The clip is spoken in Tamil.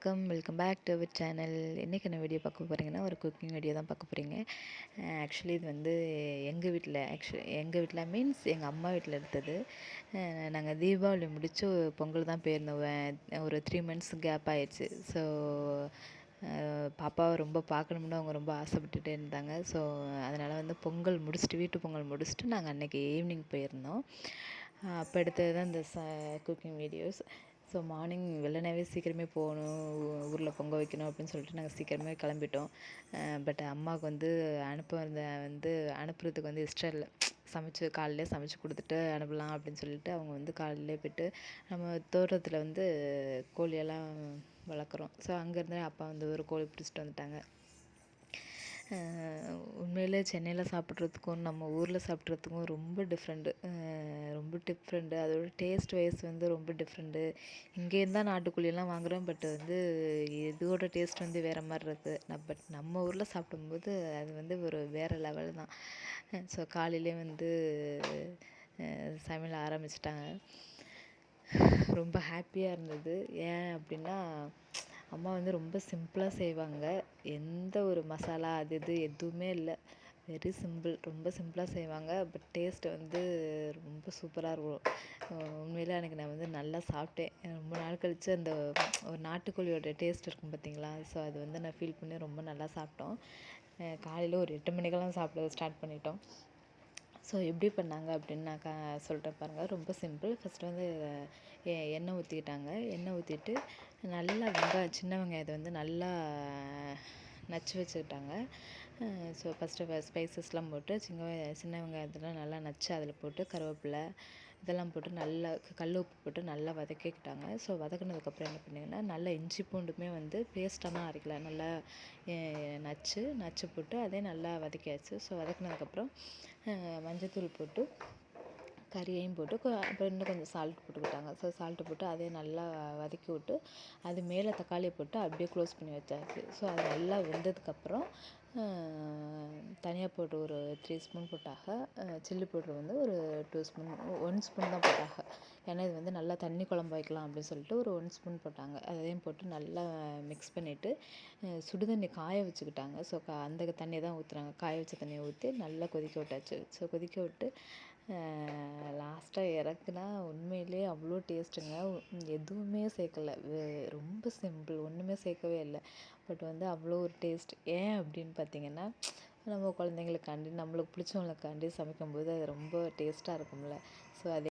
வணக்கம். Welcome back to our channel இன்றைக்கி என்ன வீடியோ பார்க்க போகிறீங்கன்னா ஒரு குக்கிங் வீடியோ தான் பார்க்க போகிறீங்க ஆக்சுவலி இது வந்து எங்கள் வீட்டில் ஆக்சுவலி எங்கள் வீட்டில் மீன்ஸ் எங்கள் அம்மா வீட்டில் எடுத்தது. நாங்கள் தீபாவளி முடித்து பொங்கல் தான் போயிருந்தோம். ஒரு த்ரீ மந்த்ஸ் கேப் ஆயிடுச்சு. ஸோ பாப்பாவை ரொம்ப பார்க்கணும்னு அவங்க ரொம்ப ஆசைப்பட்டுட்டே இருந்தாங்க. ஸோ அதனால் வந்து பொங்கல் முடிச்சுட்டு வீட்டு பொங்கல் முடிச்சுட்டு நாங்கள் அன்றைக்கி ஈவினிங் போயிருந்தோம். அப்போ எடுத்தது தான் இந்த ச குக்கிங் வீடியோஸ் ஸோ மார்னிங் வெள்ளனவே சீக்கிரமே போகணும் ஊரில் பொங்க வைக்கணும் அப்படின்னு சொல்லிட்டு நாங்கள் சீக்கிரமே கிளம்பிட்டோம். பட் அம்மாவுக்கு வந்து அனுப்ப வந்து அனுப்புறதுக்கு வந்து இஷ்டம் இல்லை. சமைச்சு காலையிலே சமைச்சு கொடுத்துட்டு அனுப்பலாம் அப்படின்னு சொல்லிட்டு அவங்க வந்து காலையிலே போய்ட்டு நம்ம தோட்டத்தில் வந்து கோழியெல்லாம் வளர்க்குறோம். ஸோ அங்கேருந்து அப்பா வந்து ஒரு கோழி பிடிச்சிட்டு வந்துட்டாங்க. உண்மையில் சென்னையில் சாப்பிட்றதுக்கும் நம்ம ஊரில் சாப்பிட்றதுக்கும் ரொம்ப டிஃப்ரெண்ட்டு ரொம்ப டிஃப்ரெண்ட்டு அதோட டேஸ்ட் வைஸ் வந்து ரொம்ப டிஃப்ரெண்ட்டு இங்கேருந்து தான் நாட்டுக்கோழியெல்லாம் வாங்குகிறோம் பட் வந்து இதோட டேஸ்ட் வந்து வேறு மாதிரி இருக்குது பட் நம்ம ஊரில் சாப்பிடும்போது அது வந்து ஒரு வேறு லெவல் தான். ஸோ காலையிலே வந்து சமையல் ஆரம்பிச்சிட்டாங்க. ரொம்ப ஹாப்பியாக இருந்தது. ஏன் அப்படின்னா அம்மா வந்து ரொம்ப சிம்பிளாக செய்வாங்க. எந்த ஒரு மசாலா அது இது எதுவுமே இல்லை. வெரி சிம்பிள் ரொம்ப சிம்பிளாக செய்வாங்க. பட் டேஸ்ட் வந்து ரொம்ப சூப்பராக இருக்கும். உண்மையிலே எனக்கு நான் வந்து நல்லா சாப்பிட்டேன். ரொம்ப நாள் கழித்து அந்த ஒரு நாட்டுக்கோழியோட டேஸ்ட் இருக்கும் பார்த்தீங்களா ஸோ அது வந்து நான் ஃபீல் பண்ணி ரொம்ப நல்லா சாப்பிட்டோம். காலையில் ஒரு எட்டு மணிக்கெல்லாம் சாப்பிட ஸ்டார்ட் பண்ணிட்டோம். ஸோ எப்படி பண்ணாங்க அப்படின்னு நான் கா சொல்கிறேன் பாருங்கள் ரொம்ப சிம்பிள் ஃபஸ்ட்டு வந்து எண்ணெய் ஊற்றிக்கிட்டாங்க எண்ணெய் ஊற்றிட்டு நல்லா வெங்காயம் சின்ன வெங்காயத்தை வந்து நல்லா நச்சு வச்சுக்கிட்டாங்க. ஸோ ஃபஸ்ட்டு ஸ்பைசஸ்லாம் போட்டு சின்ன சின்ன வெங்காயத்தெலாம் நல்லா நச்சு அதில் போட்டு கருவேப்பிலை இதெல்லாம் போட்டு நல்லா கல் உப்பு போட்டு நல்லா வதக்கிக்கிட்டாங்க. ஸோ வதக்குனதுக்கப்புறம் என்ன பண்ணிங்கன்னா நல்லா இஞ்சி பூண்டுமே வந்து பேஸ்ட்டாக அரைக்கல. நல்லா நச்சு நச்சு போட்டு அதே நல்லா வதக்கியாச்சு. ஸோ வதக்குனதுக்கப்புறம் மஞ்சத்தூள் போட்டு கறியையும் போட்டு அப்புறம் இன்னும் கொஞ்சம் சால்ட் போட்டுக்கிட்டாங்க ஸோ சால்ட்டு போட்டு அதையும் நல்லா வதக்கி விட்டு அது மேலே தக்காளியை போட்டு அப்படியே க்ளோஸ் பண்ணி வச்சாச்சு. ஸோ அது நல்லா வெந்ததுக்கப்புறம் தனியாக போட்டு ஒரு த்ரீ ஸ்பூன் போட்டாக சில்லி பவுட்ரு வந்து ஒரு டூ ஸ்பூன் ஒன் ஸ்பூன் தான் போட்டாங்க ஏன்னா இது வந்து நல்லா தண்ணி குழம்பு வைக்கலாம் அப்படின்னு சொல்லிட்டு ஒரு ஒன் ஸ்பூன் போட்டாங்க. அதையும் போட்டு நல்லா மிக்ஸ் பண்ணிவிட்டு சுடுதண்ணி காய வச்சுக்கிட்டாங்க. ஸோ கா அந்த தண்ணியை தான் ஊற்றுறாங்க காய வச்ச தண்ணியை ஊற்றி நல்லா கொதிக்க விட்டாச்சு. ஸோ கொதிக்க விட்டு லாஸ்ட்டாக இறக்குனா உண்மையிலே அவ்வளோ டேஸ்ட்டுங்க. எதுவுமே சேர்க்கல. ரொம்ப சிம்பிள். ஒன்றுமே சேர்க்கவே இல்லை. பட் வந்து அவ்வளோ ஒரு டேஸ்ட். ஏன் அப்படின்னு பார்த்தீங்கன்னா நம்ம குழந்தைங்களுக்காண்டி நம்மளுக்கு பிடிச்சவங்களுக்காண்டி சமைக்கும்போது அது ரொம்ப டேஸ்ட்டாக இருக்கும்ல. ஸோ அதே